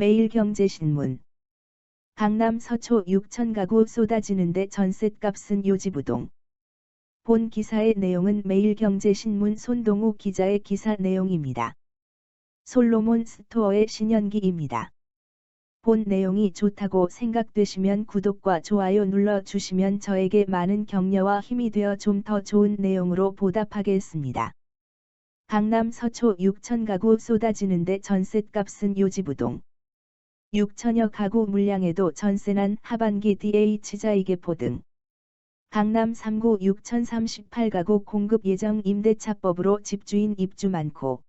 매일경제신문 강남 서초 6천 가구 쏟아지는데 전셋값은 요지부동. 본 기사의 내용은 매일경제신문 손동우 기자의 기사 내용입니다. 솔로몬 스토어의 신현기입니다. 본 내용이 좋다고 생각되시면 구독과 좋아요 눌러 주시면 저에게 많은 격려와 힘이 되어 좀 더 좋은 내용으로 보답하겠습니다. 강남 서초 6천 가구 쏟아지는데 전셋값은 요지부동. 6천여 가구 물량에도 전세난 하반기 DH자이계포 등 강남 3구 6038가구 공급 예정 임대차법으로 집주인 입주 많고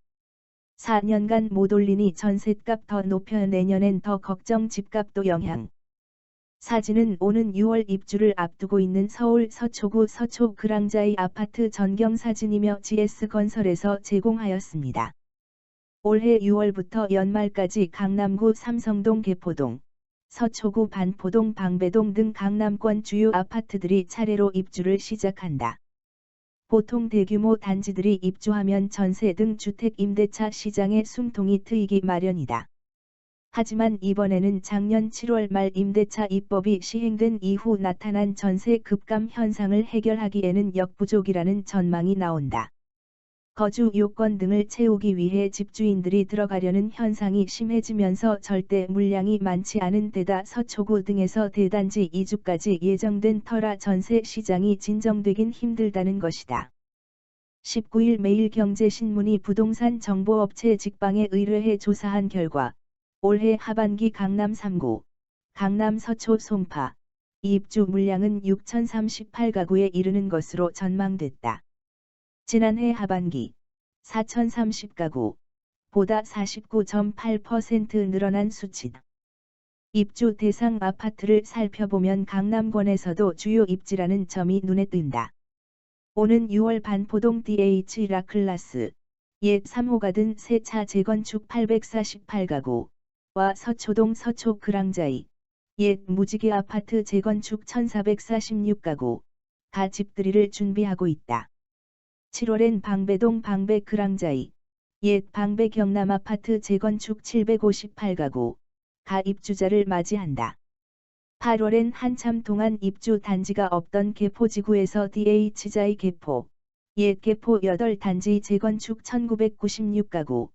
4년간 못 올리니 전셋값 더 높여 내년엔 더 걱정 집값도 영향. 사진은 오는 6월 입주를 앞두고 있는 서울 서초구 서초 그랑자이 아파트 전경 사진이며 GS건설에서 제공하였습니다. 올해 6월부터 연말까지 강남구 삼성동 개포동, 서초구 반포동 방배동 등 강남권 주요 아파트들이 차례로 입주를 시작한다. 보통 대규모 단지들이 입주하면 전세 등 주택 임대차 시장에 숨통이 트이기 마련이다. 하지만 이번에는 작년 7월 말 임대차 입법이 시행된 이후 나타난 전세 급감 현상을 해결하기에는 역부족이라는 전망이 나온다. 거주 요건 등을 채우기 위해 집주인들이 들어가려는 현상이 심해지면서 절대 물량이 많지 않은 데다 서초구 등에서 대단지 이주까지 예정된 터라 전세 시장이 진정되긴 힘들다는 것이다. 19일 매일경제신문이 부동산 정보업체 직방에 의뢰해 조사한 결과 올해 하반기 강남 3구, 강남 서초 송파, 입주 물량은 6,038가구에 이르는 것으로 전망됐다. 지난해 하반기 4,030가구 보다 49.8% 늘어난 수치다. 입주 대상 아파트를 살펴보면 강남권에서도 주요 입지라는 점이 눈에 띈다. 오는 6월 반포동 DH 라클라스 옛 3호가 든 새 차 재건축 848가구와 서초동 서초 그랑자이 옛 무지개 아파트 재건축 1446가구 가 집들이를 준비하고 있다. 7월엔 방배동 방배 그랑자이, 옛 방배 경남 아파트 재건축 758가구, 가 입주자를 맞이한다. 8월엔 한참 동안 입주 단지가 없던 개포지구에서 DH자이 개포, 옛 개포 8단지 재건축 1996가구,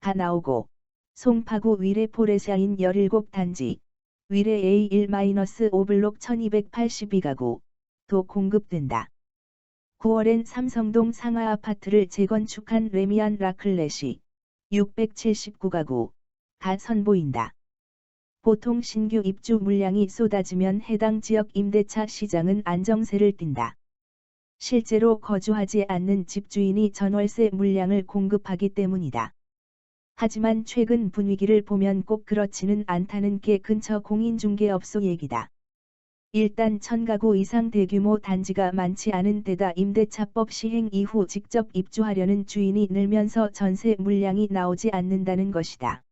가 나오고, 송파구 위례 포레샤인 17단지, 위례 A1-5블록 1282가구, 도 공급된다. 9월엔 삼성동 상하 아파트를 재건축한 레미안 라클렛이 679가구 가 선보인다. 보통 신규 입주 물량이 쏟아지면 해당 지역 임대차 시장은 안정세를 띈다. 실제로 거주하지 않는 집주인이 전월세 물량을 공급하기 때문이다. 하지만 최근 분위기를 보면 꼭 그렇지는 않다는 게 근처 공인중개업소 얘기다. 일단 천가구 이상 대규모 단지가 많지 않은 데다 임대차법 시행 이후 직접 입주하려는 주인이 늘면서 전세 물량이 나오지 않는다는 것이다.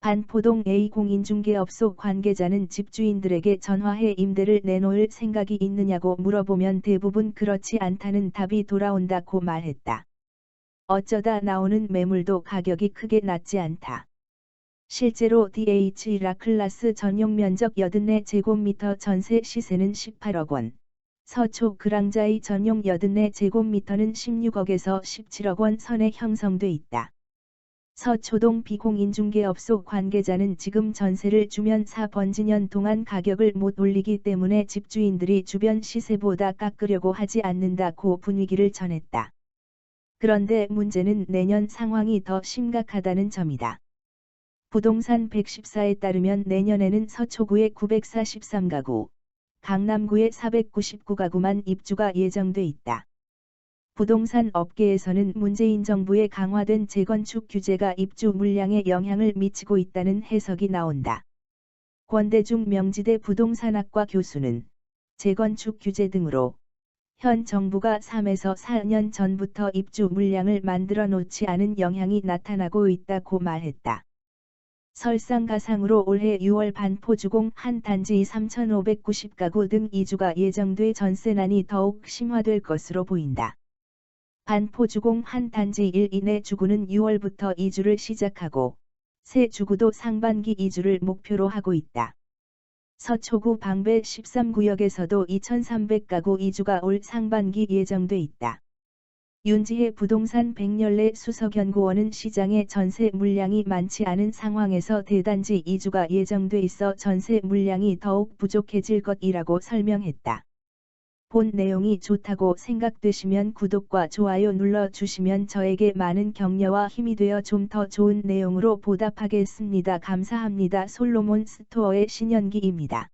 반포동 A 공인중개업소 관계자는 집주인들에게 전화해 임대를 내놓을 생각이 있느냐고 물어보면 대부분 그렇지 않다는 답이 돌아온다고 말했다. 어쩌다 나오는 매물도 가격이 크게 낮지 않다. 실제로 DH 라클라스 전용 면적 84 제곱미터 전세 시세는 18억 원. 서초 그랑자이 전용 84 제곱미터는 16억에서 17억 원 선에 형성돼 있다. 서초동 비공인중개업소 관계자는 지금 전세를 주면 4번지년 동안 가격을 못 올리기 때문에 집주인들이 주변 시세보다 깎으려고 하지 않는다고 분위기를 전했다. 그런데 문제는 내년 상황이 더 심각하다는 점이다. 부동산 114에 따르면 내년에는 서초구에 943가구, 강남구에 499가구만 입주가 예정돼 있다. 부동산 업계에서는 문재인 정부의 강화된 재건축 규제가 입주 물량에 영향을 미치고 있다는 해석이 나온다. 권대중 명지대 부동산학과 교수는 재건축 규제 등으로 현 정부가 3에서 4년 전부터 입주 물량을 만들어 놓지 않은 영향이 나타나고 있다고 말했다. 설상가상으로 올해 6월 반포주공 한 단지 3,590가구 등 이주가 예정돼 전세난이 더욱 심화될 것으로 보인다. 반포주공 한 단지 1인의 주구는 6월부터 이주를 시작하고 새 주구도 상반기 2주를 목표로 하고 있다. 서초구 방배 13구역에서도 2,300가구 2주가 올 상반기 예정돼 있다. 윤지혜 부동산 백렬레 수석연구원은 시장에 전세 물량이 많지 않은 상황에서 대단지 2주가 예정돼 있어 전세 물량이 더욱 부족해질 것이라고 설명했다. 본 내용이 좋다고 생각되시면 구독과 좋아요 눌러주시면 저에게 많은 격려와 힘이 되어 좀 더 좋은 내용으로 보답하겠습니다. 감사합니다. 솔로몬 스토어의 신현기입니다.